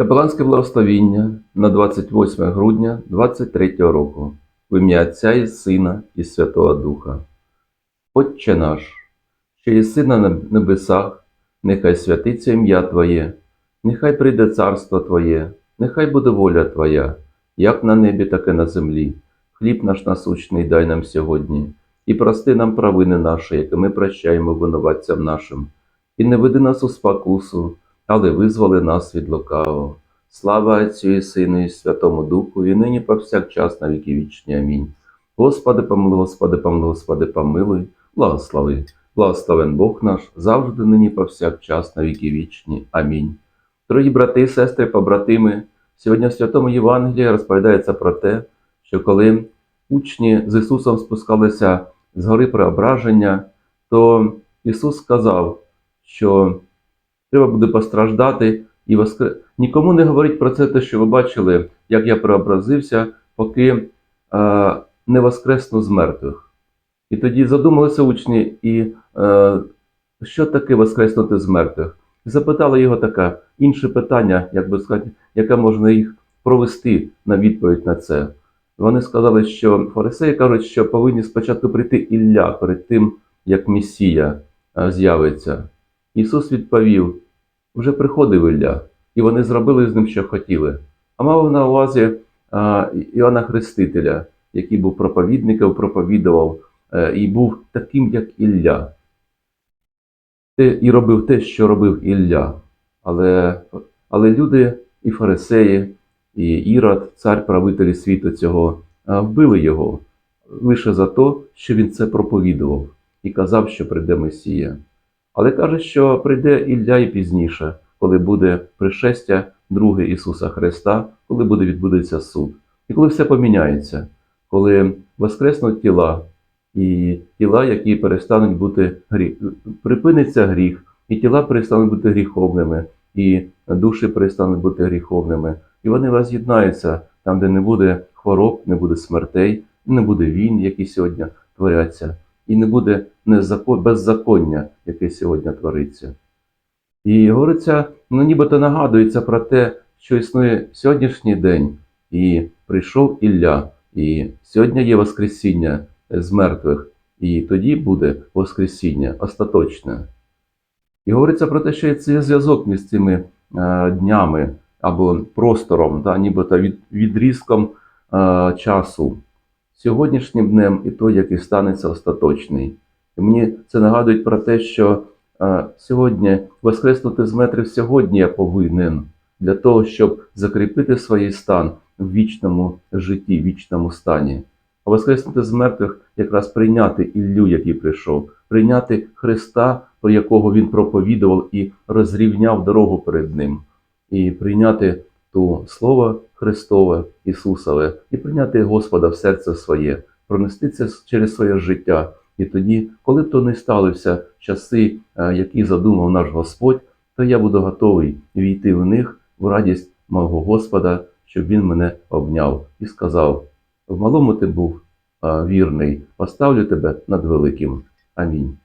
Капеланське благословіння на 28 грудня 23 року в ім'я Отця і Сина і Святого Духа. Отче наш, що єси на небесах, нехай святиться ім'я Твоє, нехай прийде царство Твоє, нехай буде воля Твоя, як на небі, так і на землі. Хліб наш насущний дай нам сьогодні, і прости нам провини наші, які ми прощаємо винуватцям нашим. І не веди нас у спокусу, але визволи нас від лукавого. Слава Отцю і Сину і Святому Духу, і нині повсякчас на віки вічні. Амінь. Господи, помилуй, Господи, помилуй, Господи, помилуй, благослови. Благословен Бог наш, завжди нині повсякчас на віки вічні. Амінь. Дорогі брати і сестри, побратими, сьогодні в Святому Євангелії розповідається про те, що коли учні з Ісусом спускалися з гори преображення, то Ісус сказав, що треба буде постраждати і воскр... нікому не говоріть про це, те, що ви бачили, як я преобразився, поки е, не воскресну з мертвих. І тоді задумалися учні, і е, що таке воскреснути з мертвих? І Запитали його таке інше питання, як би сказати, яке можна їх провести на відповідь на це. Вони сказали, що фарисеї кажуть, що повинні спочатку прийти Ілля перед тим, як Месія е, з'явиться. Ісус відповів: вже приходив Ілля, і вони зробили з ним, що хотіли. А мав на увазі а, Іоанна Хрестителя, який був проповідником, проповідував е, і був таким, як Ілля. Те, і робив те, що робив Ілля. Але, але люди, і фарисеї, і Ірод, цар правителі світу цього, вбили його лише за те, що він це проповідував і казав, що прийде Месія. Але каже, що прийде Ілля і пізніше, коли буде пришестя друге Ісуса Христа, коли буде відбудеться суд. І коли все поміняється, коли воскреснуть тіла, і тіла, які перестануть бути гріх, припиниться гріх, і тіла перестануть бути гріховними, і душі перестануть бути гріховними, і вони воз'єднаються там, де не буде хвороб, не буде смертей, не буде війн, які сьогодні творяться, і не буде беззаконня, яке сьогодні твориться. І говориться, ну нібито нагадується про те, що існує сьогоднішній день, і прийшов Ілля, і сьогодні є Воскресіння з мертвих, і тоді буде Воскресіння остаточне. І говориться про те, що це є зв'язок між цими е, днями або простором, да, нібито від, відрізком е, часу, сьогоднішнім днем і той, який станеться остаточний. І мені це нагадує про те, що е, сьогодні воскреснути з метрів сьогодні я повинен для того, щоб закріпити свій стан в вічному житті, в вічному стані. А воскреснути з мертвих якраз прийняти Іллю, який прийшов, прийняти Христа, про якого він проповідував і розрівняв дорогу перед ним, і прийняти ту Слово Христове, Ісусове, і прийняти Господа в серце своє, пронести це через своє життя. І тоді, коли б то не сталися часи, е, які задумав наш Господь, то я буду готовий війти в них в радість мого Господа, щоб Він мене обняв і сказав: в малому ти був вірний, поставлю тебе над великим. Амінь.